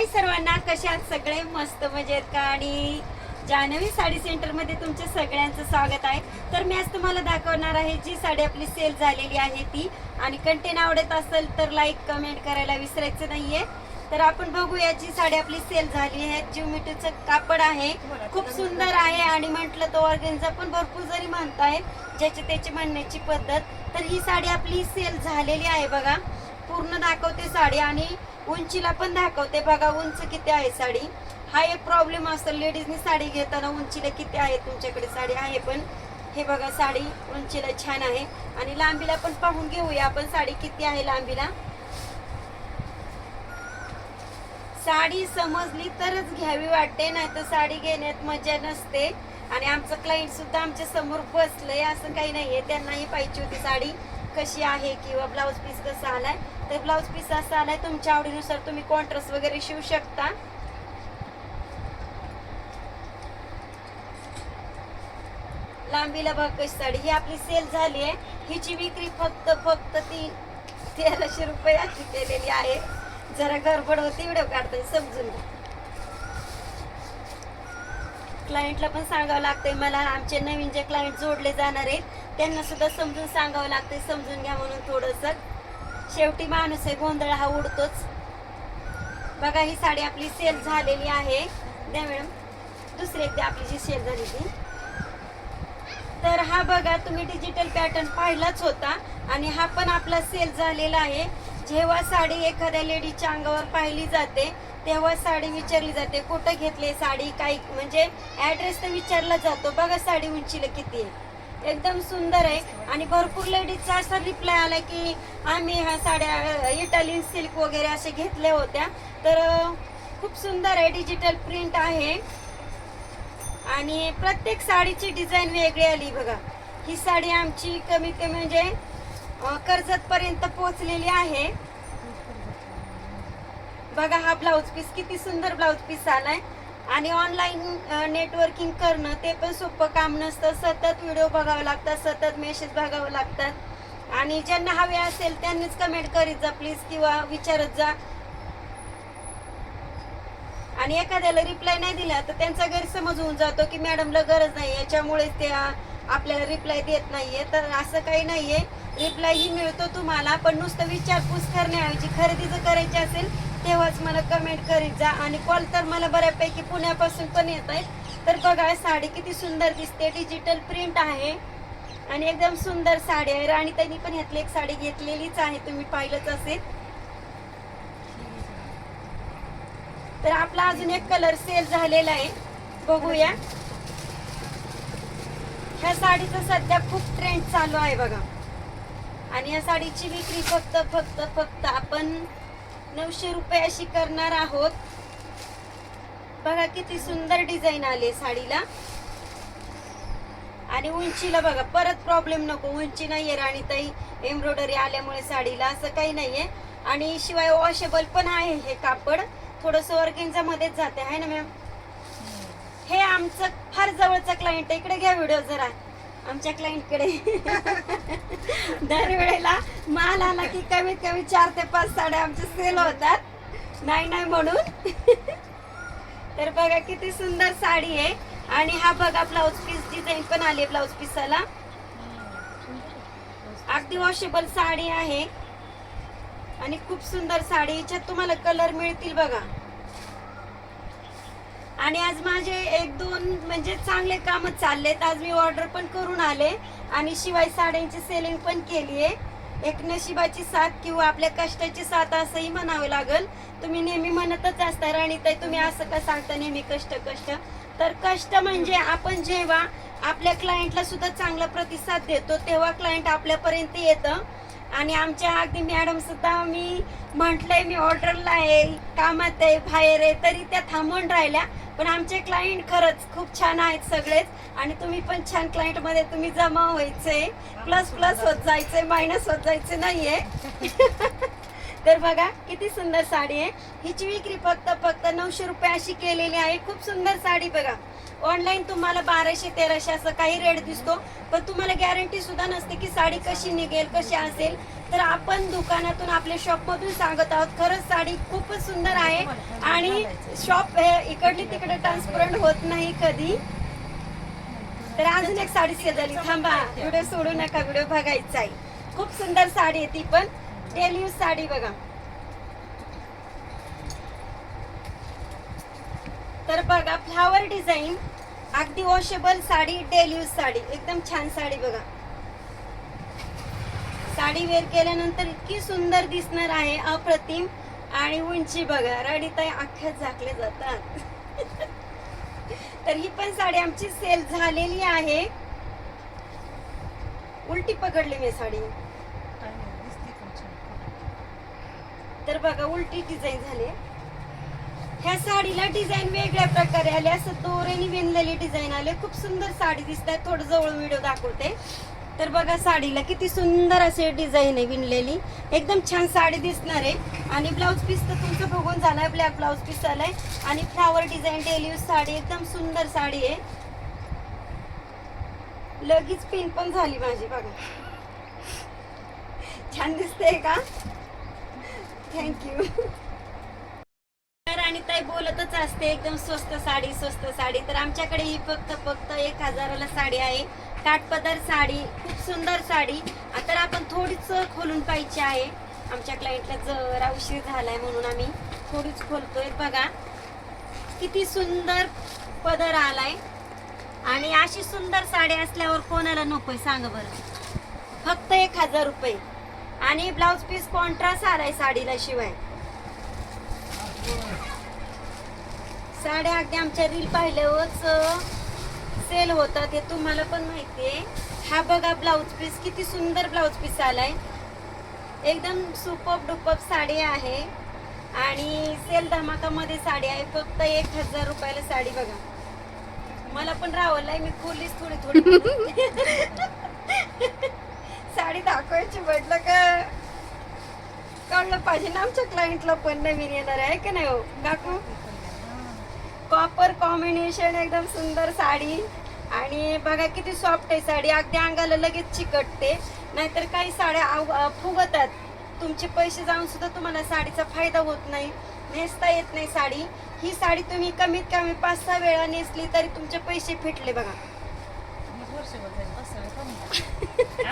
हाय सर्वांना कशा आहात सगळे? मस्त मजेत का? आणि जान्हवी साडी सेंटरमध्ये तुमच्या सगळ्यांचं स्वागत आहे. तर मी आज तुम्हाला दाखवणार आहे जी साडी आपली सेल झालेली आहे ती. आणि कंटेंट आवडत असेल तर लाईक कमेंट करायला विसरायचं नाहीये. तर आपण बघूया जी साडी आपली सेल झाली आहे. जिओमीटरचं कापड आहे. खूप सुंदर आहे आणि म्हटलं तो ऑर्गेन्झा पण भरपूर जरी म्हणताय ज्याची त्याची म्हणण्याची पद्धत तर ही साडी आपली सेल झालेली आहे बघा. पूर्ण दाखवते साडी आणि उंचीला पण दाखवते. बघा उंच किती आहे साडी. हा एक प्रॉब्लेम असतो. लेडीजनी साडी घेताना उंचीला किती आहे तुमच्याकडे साडी? आहे पण. हे बघा साडी उंचीला छान आहे. आणि लांबीला पण पाहून घेऊया आपण साडी किती आहे लांबीला. साडी समजली तरच घ्यावी वाटते नाही तर साडी घेण्यात मजा नसते. आणि आमचं क्लायंट सुद्धा आमच्यासमोर बसलंय असं काही नाहीये. त्यांनाही पाहिजे होती साडी. कशी आहे किंवा ब्लाऊज पीस कसा आलाय? तर ब्लाऊज पीस असा आलाय तुमच्या आवडीनुसार तुम्ही कॉन्ट्रास्ट वगैरे शिवू शकता. लांबीला बघ कशी साडी. ही आपली सेल झाली आहे. हिची विक्री फक्त फक्त ती तेराशे रुपये अशी केलेली आहे. जरा गडबड होती व्हिडिओ काढताय समजून घ्या. क्लायंटला पण सांगावं लागतंय मला आमचे नवीन जे क्लायंट जोडले जाणार आहेत त्यांना सुद्धा समजून सांगावं लागते समजून घ्या म्हणून थोडस. शेवटी माणूस आहे गोंधळ हा उडतोच. बघा ही साडी आपली सेल झालेली आहे. द्या मॅडम. दुसरी एकदा आपली जी सेल झाली ती. तर हा बघा तुम्ही डिजिटल पॅटर्न पाहिलाच होता. आणि हा पण आपला सेल झालेला आहे. जेव्हा साडी एखाद्या लेडीच्या अंगावर पाहिली जाते तेव्हा साडी विचारली जाते कुठं घेतली साडी? काही म्हणजे ऍड्रेस तर विचारला जातो. बघा साडी उंचीला किती आहे. एकदम सुंदर आहे. आणि भरपूर लेडीजचा असा रिप्लाय आला की आम्ही ह्या साड्या इटालियन सिल्क वगैरे असे घेतल्या होत्या. तर खूप सुंदर आहे. डिजिटल प्रिंट आहे. आणि प्रत्येक साडीची डिझाईन वेगळी आली बघा. ही साडी आमची कमीत कमी म्हणजे कर्जत पर्यंत पोहोचलेली आहे. बघा हा ब्लाऊज पीस किती सुंदर ब्लाऊज पीस आलाय. आणि ऑनलाईन नेटवर्किंग करणं ते पण सोपं काम नसतं. सतत व्हिडिओ बघावं लागतात सतत मेसेज बघावं लागतात आणि ज्यांना हवे असेल त्यांनीच कमेंट करीत जा प्लीज किंवा विचारत जा. आणि एखाद्याला रिप्लाय नाही दिला तर त्यांचा गैरसमज होऊन जातो की मॅडमला गरज नाही. याच्यामुळे ते आपल्याला रिप्लाय देत नाहीये. तर असं काही नाहीये. रिप्लाय ही मिळतो तुम्हाला पण नुसतं विचारपूस करण्याऐवजी खरेदी जर करायची असेल तेव्हाच मला कमेंट करीत जा आणि कॉल तर मला बऱ्यापैकी पुण्यापासून पण येत आहेत. तर बघा साडी किती सुंदर दिसते. डिजिटल प्रिंट आहे. आणि एकदम सुंदर साडी आहे. राणी त्यांनी पण ह्यातली एक साडी घेतलेलीच आहे. तुम्ही पाहिलंच असेल. तर आपला अजून एक कलर सेल झालेला आहे. बघूया. ह्या साडीचं सध्या खूप ट्रेंड चालू आहे बघा. आणि या साडीची विक्री फक्त फक्त फक्त आपण नऊशे रुपये अशी करणार आहोत. बघा किती सुंदर डिझाईन आले साडीला. आणि उंचीला बघा परत प्रॉब्लेम नको. उंची नाहीये राणीताई. एम्ब्रॉयडरी आल्यामुळे साडीला असं काही नाहीये. आणि शिवाय वॉशेबल पण आहे हे कापड. थोडस वर्किंगच्या मध्येच जाते आहे ना मॅम हे आमचं फार जवळचं क्लायंट आहे. इकडे घ्या व्हिडिओ जरा. आमच्या क्लायंटकडे दरवेळेला माल आला की कमीत कमी चार ते पाच साड्या आमच्या सेल होतात. नाही नाही म्हणून. तर बघा किती सुंदर साडी आहे. आणि हा बघा ब्लाऊज पीस डिझाईन पण आली ब्लाऊज पीसाला अगदी वॉशेबल साडी आहे. आणि खूप सुंदर साडी. याच्यात तुम्हाला कलर मिळतील बघा. आणि आज माझे म्हणजे चांगले काम चाललेत. आज मी ऑर्डर पण करून आले आणि शिवाय साड्यांची सेलिंग पण केली आहे. एक नशिबाची साथ किंवा आपल्या कष्टाची साथ असंही म्हणावं लागल. तुम्ही नेहमी म्हणतच असता राणीताई तुम्ही असं का सांगता? नेहमी कष्ट कष्ट. तर कष्ट म्हणजे आपण जेव्हा आपल्या क्लायंटला सुद्धा चांगला प्रतिसाद देतो तेव्हा क्लायंट आपल्यापर्यंत येतं. आणि आमच्या अगदी मॅडम सुद्धा मी म्हटलंय मी ऑर्डरला आहे कामात आहे बाहेर आहे. तरी त्या थांबून राहिल्या. पण आमचे क्लायंट खरंच खूप छान आहेत सगळेच. आणि तुम्ही पण छान क्लायंटमध्ये तुम्ही जमा व्हायचे. प्लस प्लस होत जायचे मायनस होत जायचे नाहीये. तर बघा किती सुंदर साडी आहे. हिची विक्री फक्त फक्त नऊशे रुपये अशी केलेली आहे. खूप सुंदर साडी बघा. ऑनलाईन तुम्हाला बाराशे तेराशे असं काही रेट दिसतो. पण तुम्हाला गॅरंटी सुद्धा नसते की साडी कशी निघेल कशी असेल. तर आपण दुकानातून आपल्या शॉप मधून सांगत आहोत खरंच साडी खूपच सुंदर आहे. आणि शॉप इकडली तिकडे ट्रान्सपरंट होत नाही कधी. तर अजून एक साडी सेल झाली थांबा. व्हिडिओ सोडू नका व्हिडिओ बघायचा आहे. खूप सुंदर साडी आहे ती पण. डेली यूज साडी बघा. तर बघा फ्लावर डिझाईन अगदी washable sari daily use sari. एकदम छान साडी बघा. साडी वेअर केल्यानंतर इतकी सुंदर दिसणार आहे अप्रतिम. आणि उंची बघा रडीताई अख्ख्या झाकले जातात. तर ही पण साडी आमची सेल झालेली आहे. उलटी पकडली मी साडी. तर बघा उलटी डिझाईन झाली. ह्या साडीला डिझाईन वेगळ्या प्रकारे आले. असं दोऱ्याने विणलेली डिझाईन आले. खूप सुंदर साडी दिसत आहे थोडं जवळ व्हिडिओ दाखवते. तर बघा साडीला किती सुंदर असे डिझाईन आहे विणलेली. एकदम छान साडी दिसणार आहे. आणि ब्लाऊज पीस तर तुमचं बघून झालाय. ब्लॅक ब्लाऊज पीस आलाय. आणि flower design daily use sari. एकदम सुंदर साडी आहे. लगेच पिन पण झाली माझी बघा. छान दिसते का? थँक्यू आणि ताई बोलतच असते एकदम स्वस्त साडी स्वस्त साडी. तर आमच्याकडे ही फक्त फक्त एक हजाराला साडी आहे. काठपदर साडी खूप सुंदर साडी. तर आपण थोडीच खोलून पाहिजे आहे. आमच्या क्लायंटला जरा उशीर झालाय म्हणून आम्ही थोडीच खोलतोय. बघा किती सुंदर पदर आलाय. आणि अशी सुंदर साडी असल्यावर कोणाला नकोय सांग बरं. फक्त एक हजार रुपये. आणि ब्लाऊज पीस कॉन्ट्रास्ट आलाय साडीला शिवाय. साड्या अगदी आमच्या रील पाहिल्यावरच सेल होतात हे तुम्हाला पण माहिती आहे. हा बघा ब्लाऊज पीस किती सुंदर ब्लाऊज पीस आलाय. एकदम सुपप डुपप साडी आहे. आणि सेल धमाकामध्ये साडी आहे फक्त एक हजार रुपयाला साडी बघा. मला पण रावलंय मी खोलीच थोडी थोडी साडी दाखवायची म्हटलं का? कळलं पाहिजे ना आमच्या क्लायंटला पण नवीन येणार आहे का नाही हो? काकू? कॉपर कॉम्बिनेशन एकदम सुंदर साडी. आणि बघा किती सॉफ्ट आहे साडी. अगदी अंगाला लगेच चिकटते. नाहीतर काही साड्या फुगतात. तुमचे पैसे जाऊन सुद्धा तुम्हाला साडीचा फायदा होत नाही. नेसता येत नाही साडी. ही साडी तुम्ही कमीत कमी पाच सहा वेळा नेसली तरी तुमचे पैसे फिटले बघा.